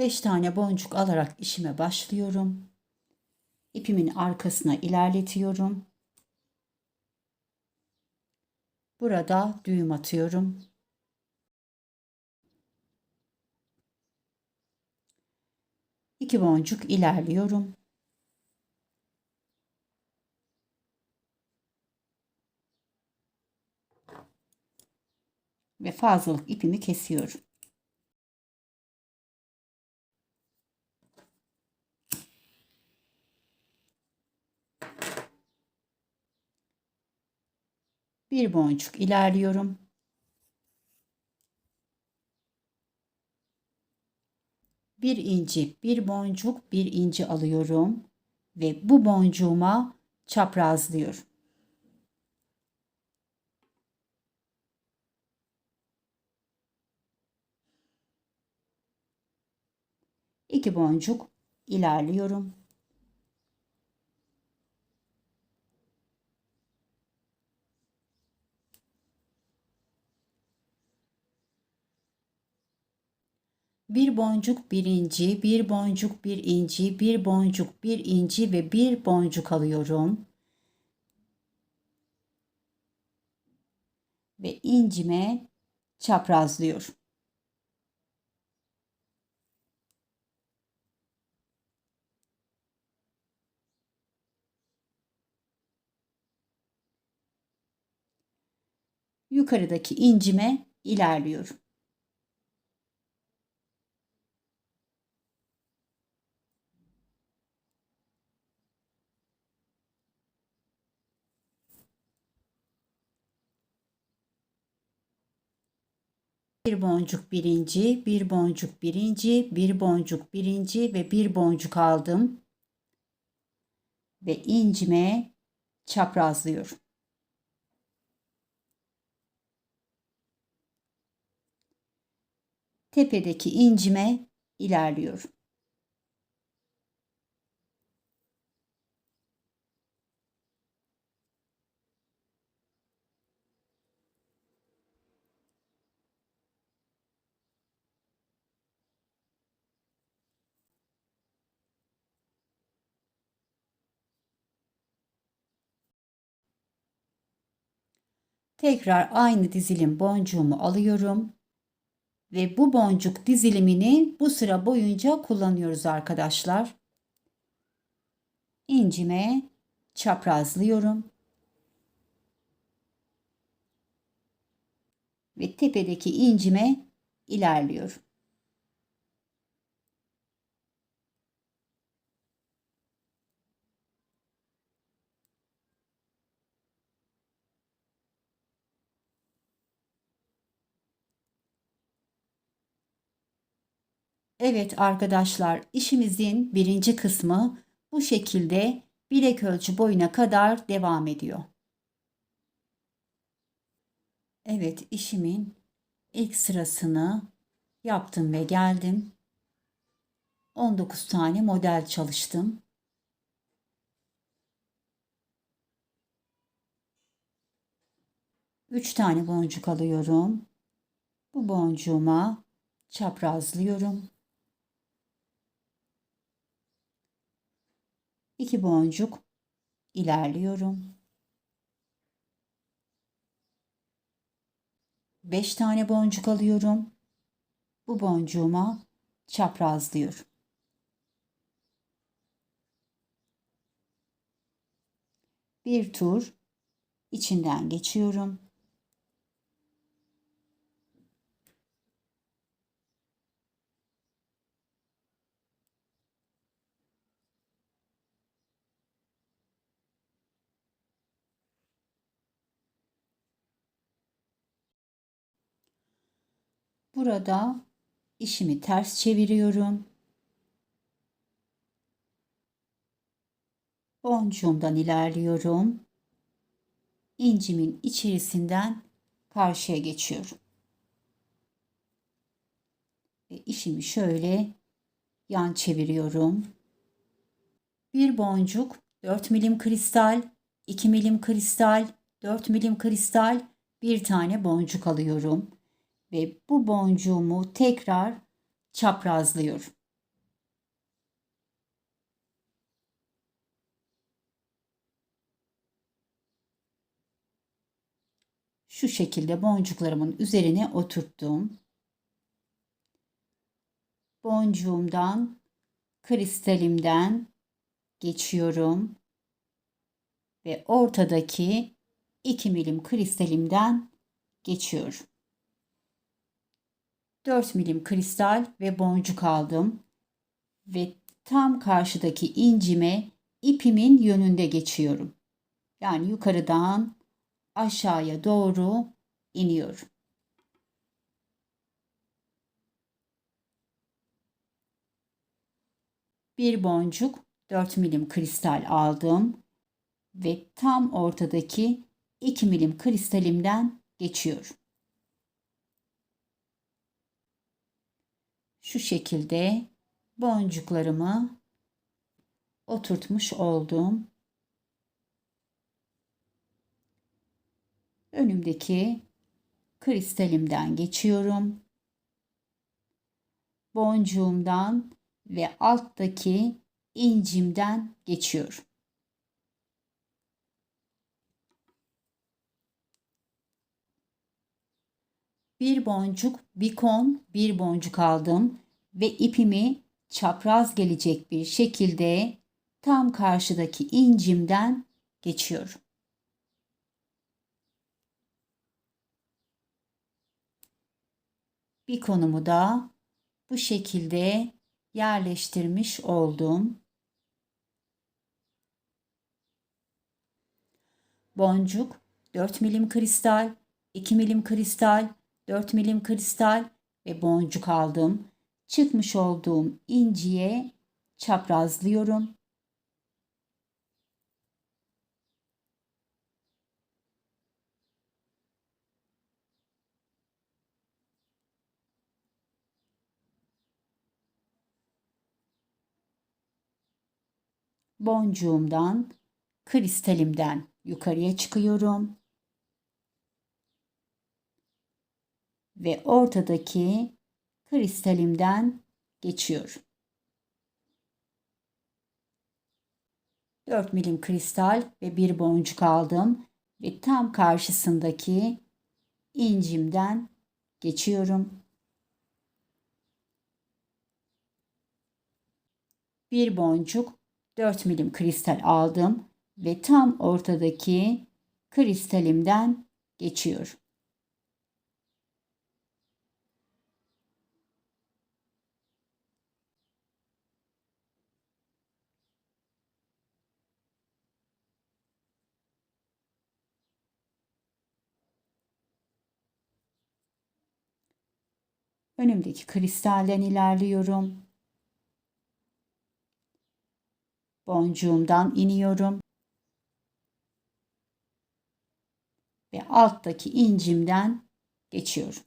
Beş tane boncuk alarak işime başlıyorum. İpimin arkasına ilerletiyorum. Burada düğüm atıyorum. İki boncuk ilerliyorum. Ve fazlalık ipimi kesiyorum. Bir boncuk ilerliyorum. Bir inci, bir boncuk, bir inci alıyorum ve bu boncuğuma çaprazlıyorum. İki boncuk ilerliyorum. Bir boncuk bir inci, bir boncuk bir inci, bir boncuk bir inci ve bir boncuk alıyorum. Ve incime çaprazlıyorum. Yukarıdaki incime ilerliyorum. Bir boncuk birinci, bir boncuk birinci, bir boncuk birinci ve bir boncuk aldım. Ve incime çaprazlıyorum. Tepedeki incime ilerliyorum. Tekrar aynı dizilim boncuğumu alıyorum. Ve bu boncuk dizilimini bu sıra boyunca kullanıyoruz arkadaşlar. İncime çaprazlıyorum. Ve tepedeki incime ilerliyorum. Evet arkadaşlar işimizin birinci kısmı bu şekilde bilek ölçü boyuna kadar devam ediyor. Evet işimin ilk sırasını yaptım ve geldim. 19 tane model çalıştım. Üç tane boncuk alıyorum. Bu boncuğuma çaprazlıyorum. 2 boncuk ilerliyorum. 5 tane boncuk alıyorum. Bu boncuğuma çaprazlıyorum. Bir tur içinden geçiyorum. Burada işimi ters çeviriyorum. Boncuğumdan ilerliyorum. İncimin içerisinden karşıya geçiyorum. Ve işimi şöyle yan çeviriyorum. Bir boncuk 4 milim kristal, 2 milim kristal, 4 milim kristal, bir tane boncuk alıyorum ve bu boncuğumu tekrar çaprazlıyorum. Şu şekilde boncuklarımın üzerine oturttum. Boncuğumdan, kristalimden geçiyorum ve ortadaki 2 milim kristalimden geçiyorum. 4 milim kristal ve boncuk aldım. Ve tam karşıdaki incime ipimin yönünde geçiyorum. Yani yukarıdan aşağıya doğru iniyorum. Bir boncuk 4 milim kristal aldım ve tam ortadaki 2 milim kristalimden geçiyorum. Şu şekilde boncuklarımı oturtmuş oldum. Önümdeki kristalimden geçiyorum. Boncuğumdan ve alttaki incimden geçiyorum. Bir boncuk, bir kon, bir boncuk aldım ve ipimi çapraz gelecek bir şekilde tam karşıdaki incimden geçiyorum. Bir konumu da bu şekilde yerleştirmiş oldum. Boncuk 4 milim kristal, 2 milim kristal, 4 milim kristal ve boncuk aldım. Çıkmış olduğum inciye çaprazlıyorum. boncuğumdan, kristalimden yukarıya çıkıyorum. ve ortadaki kristalimden geçiyorum. 4 milim kristal ve bir boncuk aldım ve tam karşısındaki incimden geçiyorum. Bir boncuk 4 milim kristal aldım ve tam ortadaki kristalimden geçiyorum. Önümdeki kristalden ilerliyorum. Boncuğumdan iniyorum. Ve alttaki incimden geçiyorum.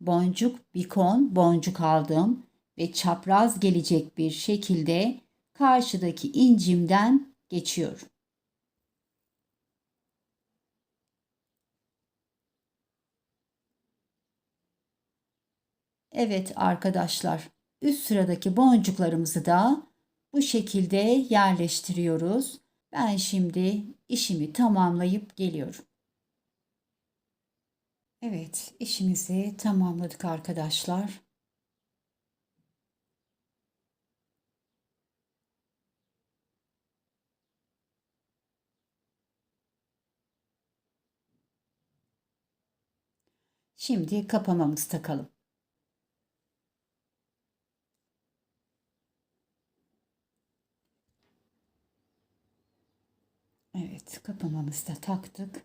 Boncuk, bikon, boncuk aldım ve çapraz gelecek bir şekilde karşıdaki incimden geçiyorum. Evet arkadaşlar, üst sıradaki boncuklarımızı da bu şekilde yerleştiriyoruz. Ben şimdi işimi tamamlayıp geliyorum. Evet, işimizi tamamladık arkadaşlar. Şimdi kapamamızı takalım. Evet, kapamamızı da taktık.